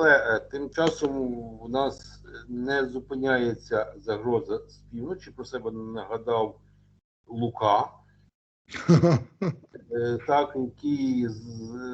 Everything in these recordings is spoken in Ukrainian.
Але е, тим часом у нас не зупиняється загроза з півночі. Про себе нагадав Лука, е, так, який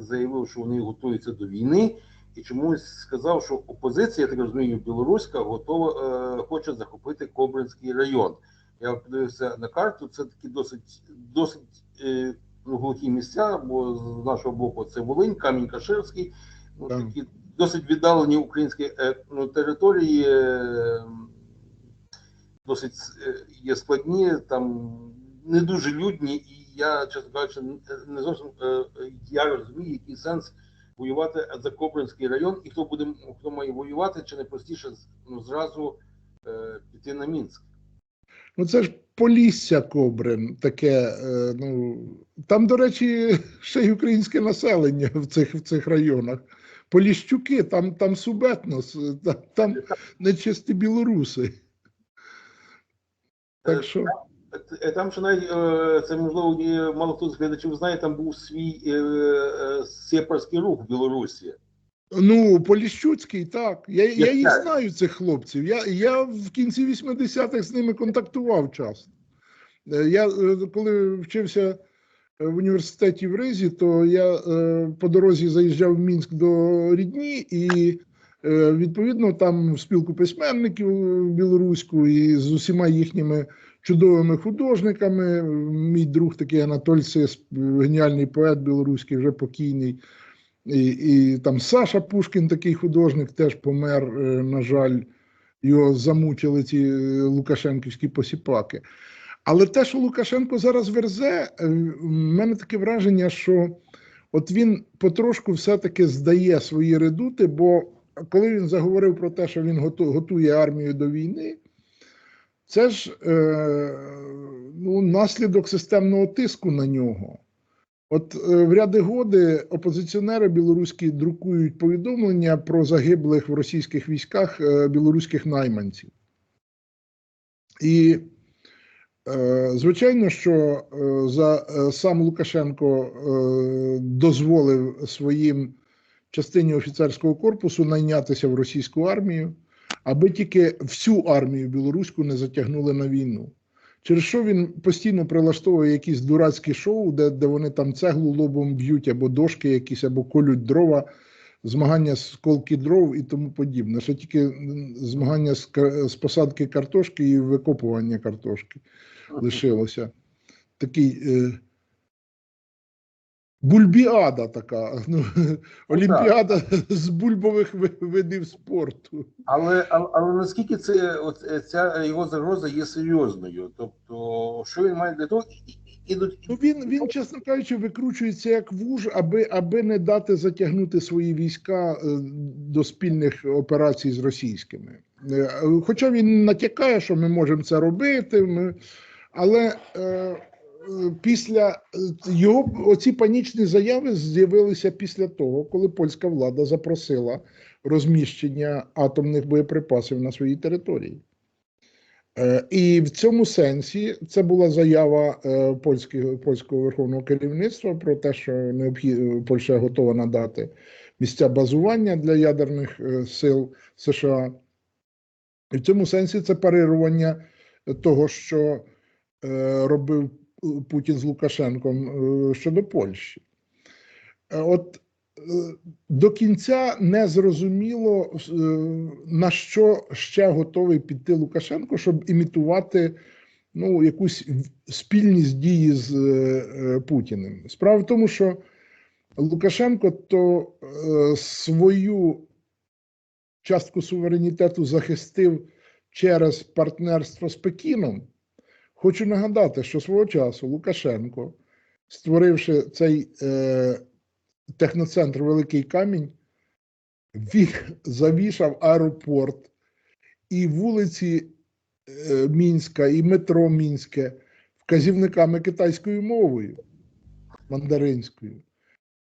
заявив, що вони готуються до війни, і чомусь сказав, що опозиція, я так розумію, білоруська готова е, хоче захопити Кобринський район. Я подивився на карту. Це такі досить досить ну, глухі місця, бо з нашого боку це Волинь, Камінь-Каширський, ну, такі досить віддалені українські е, ну, території. Е, досить е, є складні, там не дуже людні, і я, чесно кажучи, не зовсім я розумію, який сенс воювати за Кобринський район, і хто буде хто має воювати, чи не простіше ну, зразу піти на Мінськ. Ну, це ж Полісся Кобрин, таке. Ну, там, до речі, ще й українське населення в цих, в цих районах. Поліщуки, там, там субетнос, там, там нечисті білоруси. Так що, Е, Там ще навіть е, це можливо мало хто з глядачів знає, там був свій е, е, сепарський рух в Білорусі. ну, Поліщуцький, так. Я, я Я їх знаю. цих хлопців. Я, я в кінці 80-х з ними контактував часто. Е, Я коли вчився в університеті в Ризі, то я е, по дорозі заїжджав в Мінськ до рідні, і е, відповідно там в спілку письменників білоруську і з усіма їхніми чудовими художниками. Мій друг такий Анатоль Сис, геніальний поет білоруський, вже покійний. І, і там Саша Пушкін, такий художник, теж помер, е, на жаль, його замучили ці е, лукашенківські посіпаки. Але те, що Лукашенко зараз верзе, е, в мене таке враження, що от він потрошку все-таки здає свої редути, бо коли він заговорив про те, що він готує армію до війни, це ж е, ну, наслідок системного тиску на нього. От е, в ряди годи опозиціонери білоруські друкують повідомлення про загиблих в російських військах е, білоруських найманців. І звичайно, що е, за е, сам Лукашенко е, дозволив своїм частині офіцерського корпусу найнятися в російську армію, аби тільки всю армію білоруську не затягнули на війну. Через що він постійно прилаштовує якісь дурацькі шоу, де, де вони там цеглу лобом б'ють, або дошки якісь, або колють дрова, змагання з колки дров і тому подібне. Ще тільки змагання з, з посадки картошки і викопування картошки лишилося. Такий е, бульбіада така. Ну, олімпіада з бульбових видів спорту. Але, але, але наскільки це от, е, ця його загроза є серйозною? Тобто, що він має для того ідуть Ну, він, він, чесно кажучи, викручується як вуж, аби, аби не дати затягнути свої війська е, до спільних операцій з російськими. Е, Хоча він натякає, що ми можемо це робити, ми, але е, е, після його оці панічні заяви з'явилися після того, коли польська влада запросила розміщення атомних боєприпасів на своїй території. Е, І в цьому сенсі це була заява е, польського, польського верховного керівництва про те, що необхідно Польща готова надати місця базування для ядерних е, сил США. І в цьому сенсі це парирування того, що робив Путін з Лукашенком щодо Польщі. От до кінця не зрозуміло, е, на що ще готовий піти Лукашенко, щоб імітувати ну, якусь спільність дії з е, Путіним. Справа в тому, що Лукашенко то е, свою частку суверенітету захистив через партнерство з Пекіном. Хочу нагадати, що свого часу Лукашенко, створивши цей техноцентр Великий Камінь, він завішав аеропорт і вулиці е, Мінська, і метро Мінське вказівниками китайською мовою мандаринською.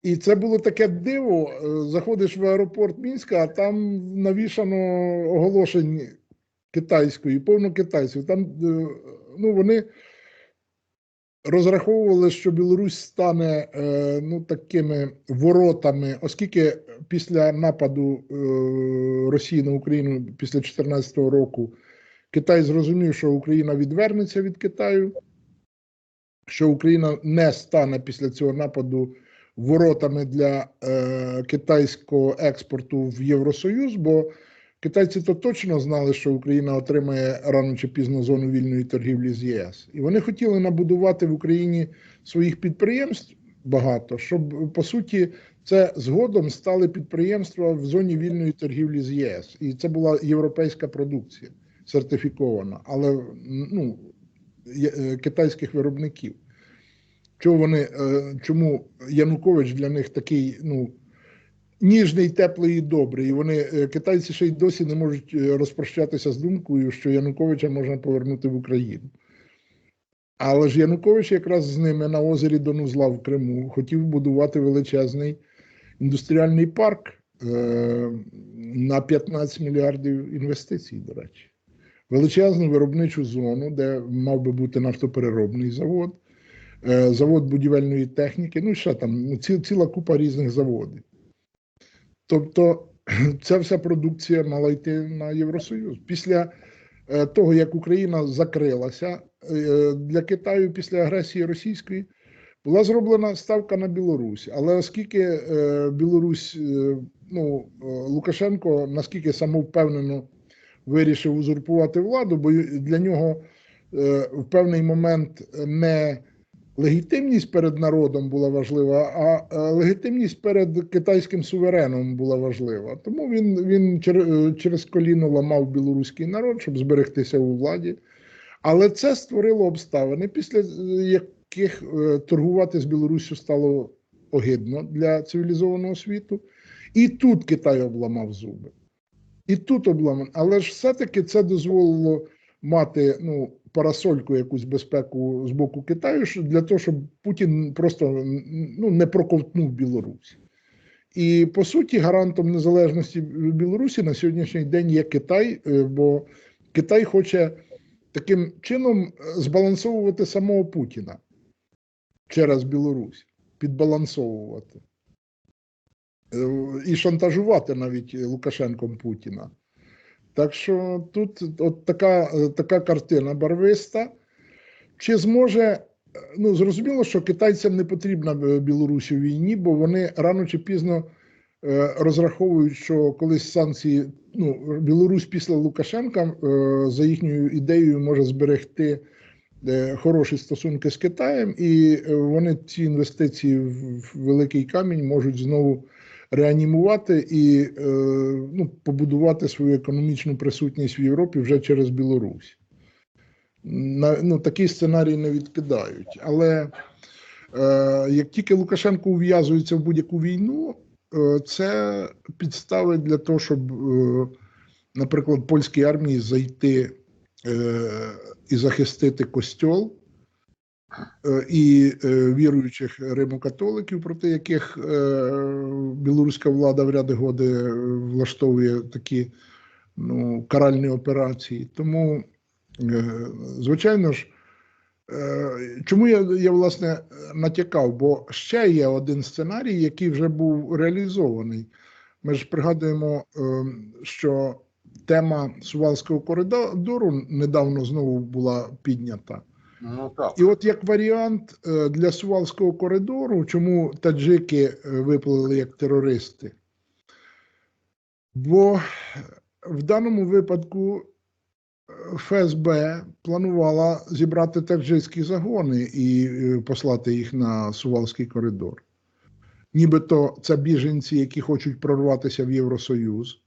І це було таке диво. е, Заходиш в аеропорт Мінська, а там навішано оголошень китайською, повно китайською. Там е, ну, вони розраховували, що Білорусь стане е, ну, такими воротами, оскільки після нападу е, Росії на Україну після 2014 року Китай зрозумів, що Україна відвернеться від Китаю, що Україна не стане після цього нападу воротами для е, китайського експорту в Євросоюз, бо китайці то точно знали, що Україна отримає рано чи пізно зону вільної торгівлі з ЄС. І вони хотіли набудувати в Україні своїх підприємств багато, щоб по суті це згодом стали підприємства в зоні вільної торгівлі з ЄС. І це була європейська продукція сертифікована, але ну, е, китайських виробників. Чого вони, е, чому Янукович для них такий ну, ніжний, теплий і добрий? І вони, е, китайці ще й досі не можуть е, розпрощатися з думкою, що Януковича можна повернути в Україну. Але ж Янукович якраз з ними на озері Донузла в Криму хотів будувати величезний індустріальний парк е, на 15 мільярдів інвестицій, до речі. Величезну виробничу зону, де мав би бути нафтопереробний завод, е, завод будівельної техніки, ну ще там ну, ці, ціла купа різних заводів. Тобто ця вся продукція мала йти на Євросоюз. Після е, того, як Україна закрилася е, для Китаю після агресії російської, була зроблена ставка на Білорусь. Але оскільки е, Білорусь, ну, Лукашенко наскільки самовпевнено вирішив узурпувати владу, бо для нього в певний момент не легітимність перед народом була важлива, а легітимність перед китайським сувереном була важлива. Тому він, він е, через коліно ламав білоруський народ, щоб зберегтися у владі. Але це створило обставини, після яких е, торгувати з Білоруссю стало огидно для цивілізованого світу. І тут Китай обламав зуби. І тут обламан. Але ж все-таки це дозволило мати ну, парасольку якусь безпеку з боку Китаю для того, щоб Путін просто ну, не проковтнув Білорусь. І по суті, гарантом незалежності Білорусі на сьогоднішній день є Китай, е, бо Китай хоче таким чином е, збалансовувати самого Путіна через Білорусь, підбалансовувати. Е, І шантажувати навіть Лукашенком Путіна. Так що тут от така, така картина барвиста. Чи зможе, е, ну зрозуміло, що китайцям не потрібна Білорусь у війні, бо вони рано чи пізно е, розраховують, що колись санкції, ну, Білорусь після Лукашенка, е, за їхньою ідеєю, може зберегти хороші стосунки з Китаєм, і вони ці інвестиції в великий камінь можуть знову реанімувати і е, ну, побудувати свою економічну присутність в Європі вже через Білорусь. На, ну, такий сценарій не відкидають. Але е, як тільки Лукашенко ув'язується в будь-яку війну, е, це підстави для того, щоб, е, наприклад, польській армії зайти е, і захистити костьол і е, віруючих римокатоликів, проти яких е, білоруська влада в ряди годи влаштовує такі ну, каральні операції. Тому, е, звичайно ж, е, чому я, я власне натякав? Бо ще є один сценарій, який вже був реалізований. Ми ж пригадуємо, е, що тема Сувалського коридору недавно знову була піднята. Ну так. І от як варіант е, для Сувалського коридору, чому таджики е, виплили як терористи? Бо в даному випадку е, ФСБ планувала зібрати таджикські загони і е, послати їх на Сувалський коридор. Нібито це біженці, які хочуть прорватися в Євросоюз.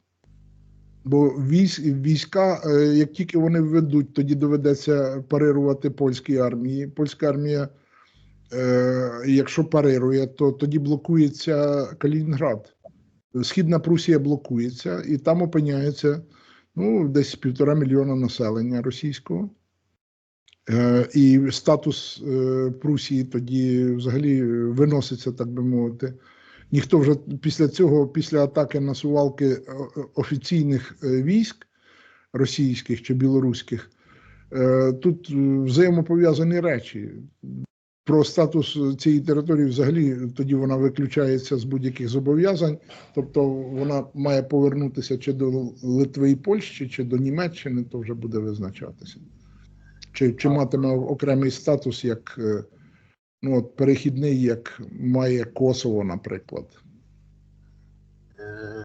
Бо військ, війська, е, як тільки вони введуть, тоді доведеться парирувати польській армії. Польська армія, е, якщо парирує, то тоді блокується Калінінград. Східна Прусія блокується, і там опиняється ну, десь півтора мільйона населення російського. Е, і статус Прусії тоді взагалі виноситься, так би мовити. Ніхто вже після цього, після атаки на сувалки е, офіційних е, військ російських чи білоруських, е, тут взаємопов'язані речі. про статус цієї території взагалі тоді вона виключається з будь-яких зобов'язань, тобто вона має повернутися чи до Литви і Польщі, чи до Німеччини, то вже буде визначатися. Чи, чи матиме окремий статус як ну, от, перехідний, як має Косово, наприклад. Е,